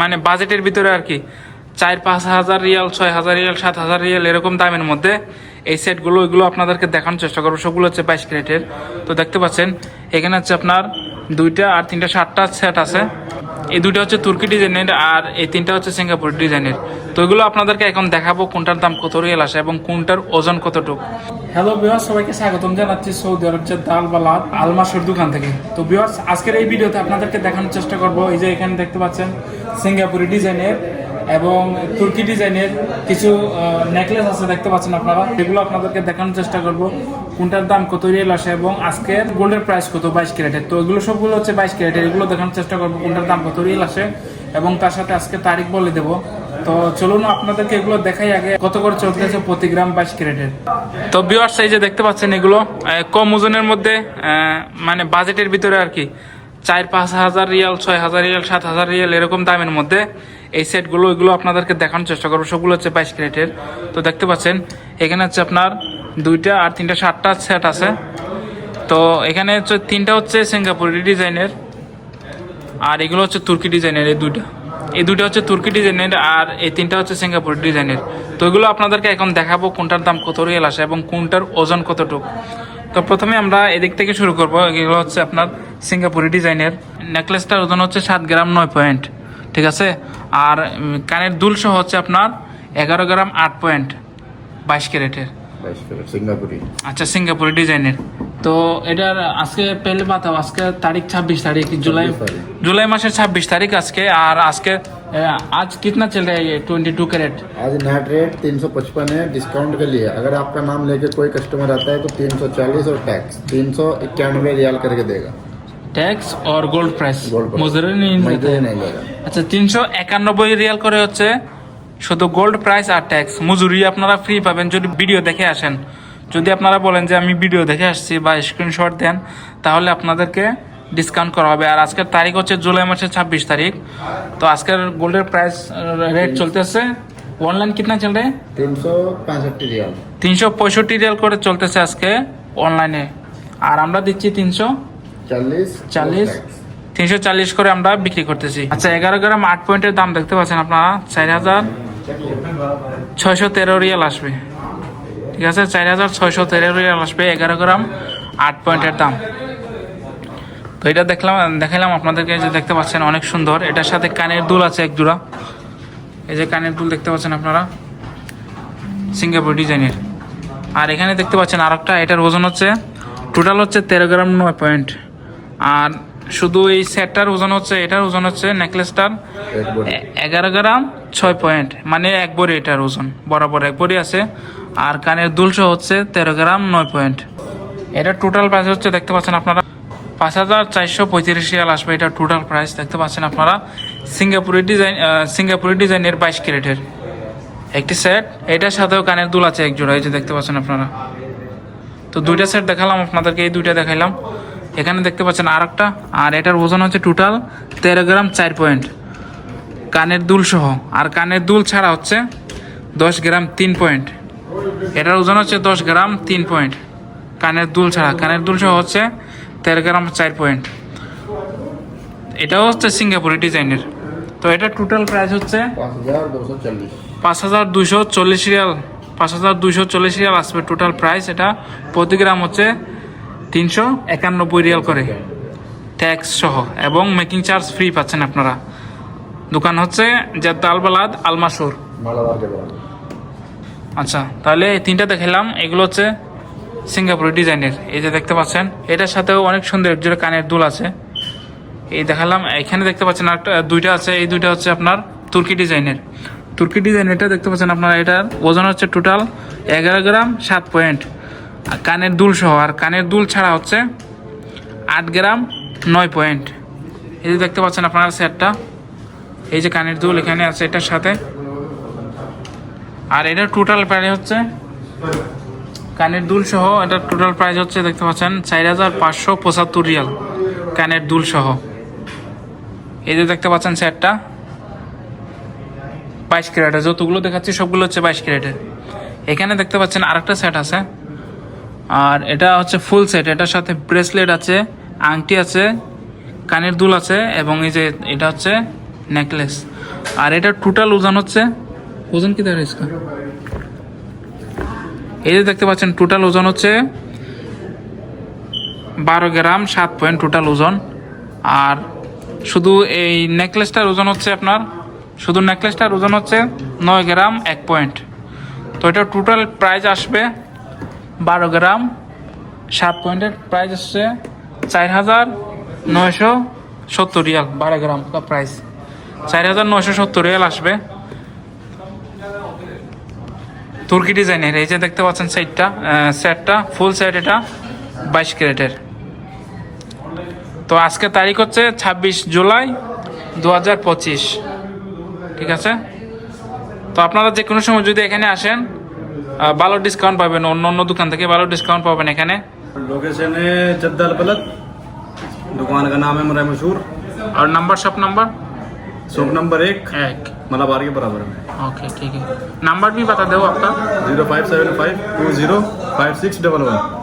মানে বাজেটের ভিতরে আর কি, চার পাঁচ হাজার রিয়াল, ছয় হাজার রিয়াল, সাত হাজার রিয়াল এরকম দামের মধ্যে এই সেটগুলো, ওইগুলো আপনাদেরকে দেখানোর চেষ্টা করব। সবগুলো হচ্ছে বাইশ ক্যারেটের। তো দেখতে পাচ্ছেন, এখানে হচ্ছে আপনার দুইটা আর তিনটা, সাতটা সেট আছে। এই দুটো হচ্ছে তুর্কি ডিজাইনের আর এই তিনটা হচ্ছে সিঙ্গাপুর ডিজাইনের। তো এগুলো আপনাদেরকে এখন দেখাবো কোনটার দাম কত রিয়েল আসে এবং কোনটার ওজন কতটুকু। হ্যালো বিহার সবাইকে স্বাগতম জানাচ্ছি সৌদি আরব যে বা লাল আলমাসুর দোকান থেকে। তো বিহার আজকের এই ভিডিওতে আপনাদেরকে দেখানোর চেষ্টা করব। এই যে এখানে দেখতে পাচ্ছেন, সিঙ্গাপুরি ডিজাইনের এবং তুর্কি ডিজাইনের কিছু নেকলেস আছে, দেখতে পাচ্ছেন আপনারা। এগুলো আপনাদেরকে দেখানোর চেষ্টা করব। কোনটার দাম কত রিয়েল আসে এবং আজকের গোল্ডের প্রাইস কত, বাইশ ক্যারেটের তো এগুলো সবগুলো হচ্ছে বাইশ ক্যারেটের এগুলো দেখানোর চেষ্টা করব কোনটার দাম কত রিয়েল আসে এবং তার সাথে আজকে তারিখ বলে দেবো। তো চলুন আপনাদেরকে এগুলো দেখাই আগে। কত করে চলতেছে প্রতি গ্রাম বাইশ ক্যারেটের তো বিওয়ার্স এই যে দেখতে পাচ্ছেন এগুলো কম ওজনের মধ্যে মানে বাজেটের ভিতরে আর কি, চার পাঁচ হাজার রিয়াল, ছয় হাজার রিয়াল, সাত হাজার রিয়াল এরকম দামের মধ্যে। এই সেটগুলো, ওইগুলো আপনাদেরকে দেখানোর চেষ্টা করব। সবগুলো হচ্ছে বাইশ ক্যারেটের। তো দেখতে পাচ্ছেন, এখানে হচ্ছে আপনার দুইটা আর তিনটা, সাতটা সেট আছে। তো এখানে হচ্ছে তিনটা হচ্ছে সিঙ্গাপুরি ডিজাইনের, আর এগুলো হচ্ছে তুর্কি ডিজাইনের এই দুইটা। এই দুইটা হচ্ছে তুর্কি ডিজাইনের, আর এই তিনটা হচ্ছে সিঙ্গাপুর ডিজাইনের। তো এগুলো আপনাদেরকে এখন দেখাবো কোনটার দাম কত রিয়েল আসে এবং কোনটার ওজন কতটুকু। তো প্রথমে আমরা এদিক থেকে শুরু করব। এগুলো হচ্ছে আপনার সিঙ্গাপুরি ডিজাইনের। নেকলেসটার ওজন হচ্ছে সাত গ্রাম নয় পয়েন্ট। ঠিক আছে আর উম, কানের দুল সহ হচ্ছে আপনার এগারো গ্রাম আট পয়েন্ট বাইশ ক্যারেটের বাইশ ক্যারেট সিঙ্গাপুরি আচ্ছা সিঙ্গাপুরি ডিজাইনের তো এটার আজকে পেলে বাতাও আজকে তারিখ ছাব্বিশ তারিখ জুলাই 26 তারিখ। জুলাই মাসের ছাব্বিশ তারিখ আজকে আর আজকে এ, আজ कितना चल रहा है ये ट्वेंटी टू कैरेट आज नेट रेट तीन सौ पचपन है डिस्काउंट के लिए अगर आपका नाम लेके कोई कस्टमर आता है तो तीन सौ चालीस और टैक्स तीन सौ इक्यानवे रियाल करके देगा ট্যাক্স অর গোল্ড প্রাইস মজুরি আচ্ছা তিনশো একানব্বই রিয়াল করে হচ্ছে শুধু গোল্ড প্রাইস আর ট্যাক্স মজুরি আপনারা ফ্রি পাবেন যদি ভিডিও দেখে আসেন। যদি আপনারা বলেন যে আমি ভিডিও দেখে আসছি বা স্ক্রিনশট দেন তাহলে আপনাদেরকে ডিসকাউন্ট করা হবে। আর আজকের তারিখ হচ্ছে জুলাই মাসের ছাব্বিশ তারিখ। তো আজকের গোল্ডের প্রাইস রেট চলতেছে। অনলাইন কিতনা চল রে? তিনশো পঁয়ষট্টি রিয়াল। করে চলতেছে আজকে অনলাইনে আর আমরা দিচ্ছি তিনশো চাল্লিশ তিনশো চাল্লিশ করে আমরা বিক্রি করতেছি। আচ্ছা এগারো গ্রাম আট পয়েন্টের দাম দেখতে পাচ্ছেন আপনারা। চার হাজার ছয়শো তেরো রিয়াল আসবে। ঠিক আছে? চার হাজার ছয়শো তেরো রিয়াল আসবে এগারো গ্রাম আট পয়েন্টের দাম। তো এটা দেখলাম দেখালাম আপনাদেরকে যে দেখতে পাচ্ছেন অনেক সুন্দর। এটার সাথে কানের দুল আছে এক জোড়া এই যে কানের দুল দেখতে পাচ্ছেন আপনারা? সিঙ্গাপুর ডিজাইনের। আর এখানে দেখতে পাচ্ছেন আরেকটা এটার ওজন হচ্ছে টোটাল হচ্ছে তেরো গ্রাম নয় পয়েন্ট। আর শুধু এই সেটটার ওজন হচ্ছে এটার ওজন হচ্ছে নেকলেসটার এগারো গ্রাম ছয় পয়েন্ট মানে এক বড়ি এটার ওজন বরাবর এক বড়ি আছে। আর কানের দুলশো হচ্ছে তেরো গ্রাম নয় পয়েন্ট। এটা টোটাল প্রাইস হচ্ছে দেখতে পাচ্ছেন আপনারা পাঁচ হাজার চারশো পঁয়ত্রিশ রিয়াল আসবে এটা টোটাল প্রাইস দেখতে পাচ্ছেন আপনারা। সিঙ্গাপুরের ডিজাইন সিঙ্গাপুরের ডিজাইনের বাইশ ক্যারেটের একটি সেট। এটার সাথেও কানের দুল আছে একজোড়া এই যে দেখতে পাচ্ছেন আপনারা। তো দুইটা সেট দেখালাম আপনাদেরকে এই দুইটা দেখাইলাম। এখানে দেখতে পাচ্ছেন আর একটা আর এটার ওজন হচ্ছে টোটাল তেরো গ্রাম চার পয়েন্ট কানের দুল সহ, আর কানের দুল ছাড়া হচ্ছে দশ গ্রাম তিন পয়েন্ট এটার ওজন হচ্ছে দশ গ্রাম তিন পয়েন্ট কানের দুল ছাড়া, কানের দুল সহ হচ্ছে তেরো গ্রাম চার পয়েন্ট এটাও হচ্ছে সিঙ্গাপুরি ডিজাইনের। তো এটা টোটাল প্রাইস হচ্ছে পাঁচ হাজার দুশো চল্লিশ রিয়াল। পাঁচ হাজার দুশো চল্লিশ রিয়াল আসবে টোটাল প্রাইস এটা প্রতি গ্রাম হচ্ছে তিনশো একানব্বই রিয়াল করে। ট্যাক্স সহ, এবং মেকিং চার্জ ফ্রি পাচ্ছেন আপনারা। দোকান হচ্ছে জাদ্দা আলবালাদ আলমাসুর। আচ্ছা তাহলে তিনটা দেখালাম এগুলো হচ্ছে সিঙ্গাপুরের ডিজাইনের। এই যে দেখতে পাচ্ছেন, এটার সাথেও অনেক সুন্দর জোরে কানের দুল আছে। এই দেখালাম, এখানে দেখতে পাচ্ছেন আর দুইটা আছে। এই দুইটা হচ্ছে আপনার তুর্কি ডিজাইনের। তুর্কি ডিজাইন এটা দেখতে পাচ্ছেন আপনারা, এটার ওজন হচ্ছে টোটাল এগারো গ্রাম সাত পয়েন্ট কানের দুল সহ, আর কানের দুল ছাড়া হচ্ছে আট গ্রাম নয় পয়েন্ট। এই যে দেখতে পাচ্ছেন আপনারা সেটটা, এই যে কানের দুল এখানে আছে এটার সাথে। আর এটার টোটাল প্রাইস হচ্ছে, কানের দুল সহ, এটার টোটাল প্রাইস হচ্ছে দেখতে পাচ্ছেন চার হাজার পাঁচশো পঁচাত্তর রিয়াল কানের দুল সহ। এই যে দেখতে পাচ্ছেন সেটটা, বাইশ ক্যারেটের যতগুলো দেখাচ্ছি সবগুলো হচ্ছে বাইশ ক্যারেটের এখানে দেখতে পাচ্ছেন আরেকটা সেট আছে আর এটা হচ্ছে ফুল সেট এটার সাথে ব্রেসলেট আছে, আংটি আছে, কানের দুল আছে এবং এই যে এটা হচ্ছে নেকলেস আর এটা টোটাল ওজন হচ্ছে, ওজন কি দাঁড়ায় ইসকা এই যে দেখতে পাচ্ছেন টোটাল ওজন হচ্ছে বারো গ্রাম, সাত পয়েন্ট টোটাল ওজন। আর শুধু এই নেকলেসটার ওজন হচ্ছে আপনার, শুধু নেকলেসটার ওজন হচ্ছে নয় গ্রাম, এক পয়েন্ট তো এটা টোটাল প্রাইস আসবে বারো গ্রাম। সাত পয়েন্টের প্রাইস আসছে চার হাজার নয়শো সত্তর রিয়াল, বারো গ্রাম প্রাইস চার হাজার নয়শো সত্তর রিয়াল আসবে। তুর্কি ডিজাইনের, এই যে দেখতে পাচ্ছেন সেটটা সেটটা ফুল সেট এটা বাইশ ক্যারেটের। তো আজকে তারিখ হচ্ছে ছাব্বিশ জুলাই দু হাজার পঁচিশ। ঠিক আছে? তো আপনারা যে কোনো সময় যদি এখানে আসেন ভালো ডিসকাউন্ট পাবেন অন্য অন্য দোকান থেকে ভালো ডিসকাউন্ট পাবেন এখানে लोकेशन है जद्दल बलद दुकान का नाम है मेरा मशहूर और number shop number shop number एक एक मलाबार के बराबर में ओके ठीक है नंबर भी बता दो आपका zero five seven five two zero five six double one